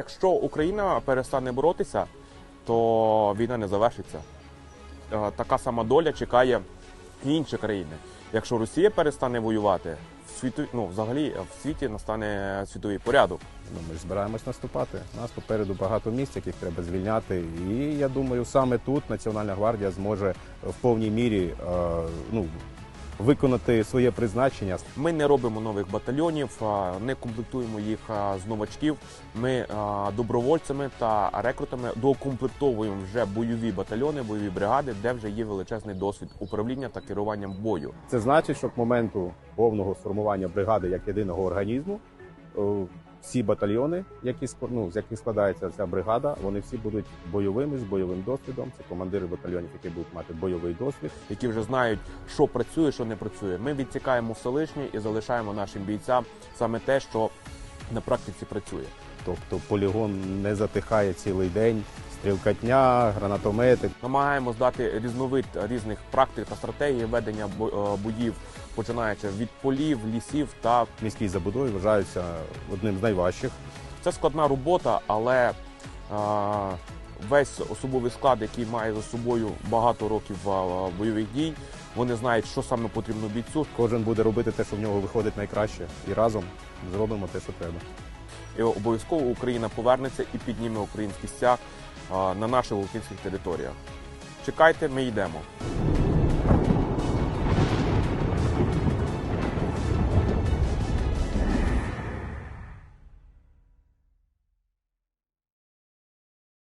Якщо Україна перестане боротися, то війна не завершиться. Е, Така сама доля чекає інші країни. Якщо Росія перестане воювати, в світу, ну, взагалі в світі настане світовий порядок. Ну, ми ж збираємось наступати. Нас попереду багато місць, яких треба звільняти. І я думаю, саме тут Національна гвардія зможе в повній мірі е, ну, виконати своє призначення. Ми не робимо нових батальйонів, не комплектуємо їх з новачків. Ми добровольцями та рекрутами докомплектовуємо вже бойові батальйони, бойові бригади, де вже є величезний досвід управління та керуванням бою. Це значить, що к моменту повного сформування бригади як єдиного організму. Всі батальйони, які ну, з яких складається ця бригада, вони всі будуть бойовими з бойовим досвідом. Це командири батальйонів, які будуть мати бойовий досвід. які вже знають, що працює, що не працює. Ми відтікаємо все лишнє і залишаємо нашим бійцям саме те, що на практиці працює. Тобто полігон не затихає цілий день, стрілкатня, гранатомети. Намагаємось дати різновид різних практик та стратегій ведення е, боїв, починаючи від полів, лісів та Міській забудові вважаються одним з найважчих. це складна робота, але е, весь особовий склад, який має за собою багато років е, бойових дій, вони знають, що саме потрібно бійцю, Кожен буде робити те, що в нього виходить найкраще, і разом зробимо те, що треба. І обов'язково Україна повернеться і підніме український стяг а, на наших українських територіях. Чекайте, ми йдемо.